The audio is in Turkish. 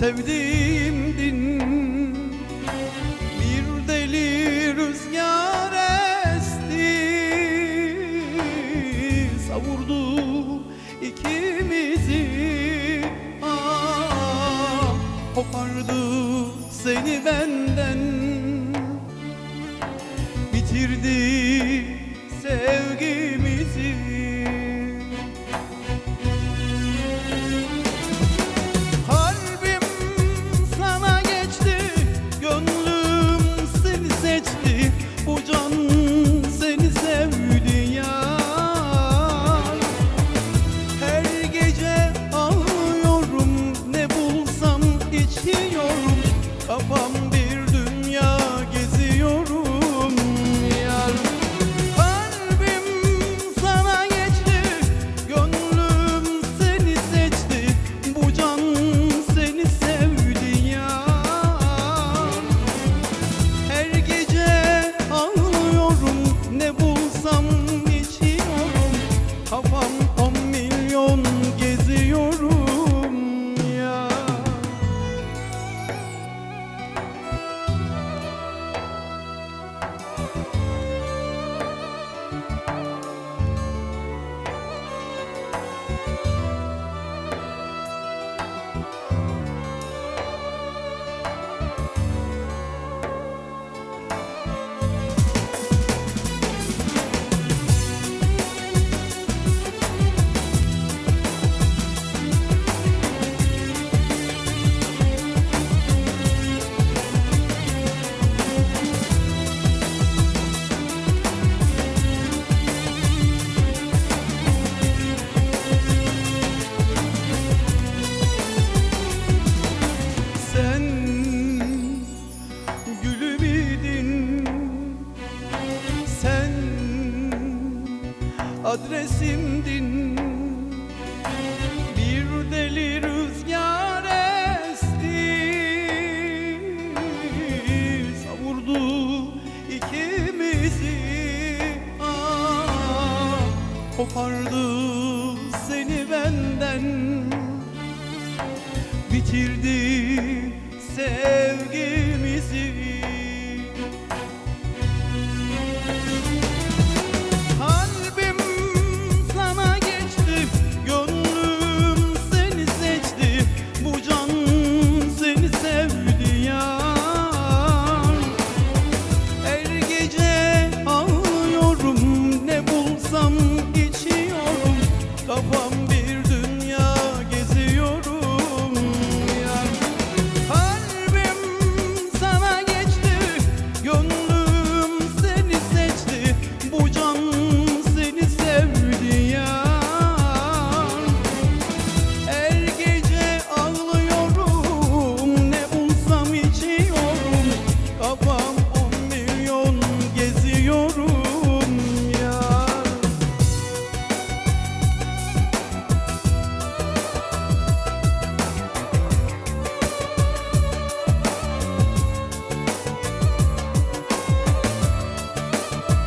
Sevdiğimdin Bir deli rüzgar esti. Savurdu ikimizi. Ah, Kopardı seni benden. Bitirdi sevgimizi adresimdin. Bir deli rüzgar esti. Savurdu ikimizi. Ah, Kopardı seni benden. Bitirdi sevgimizi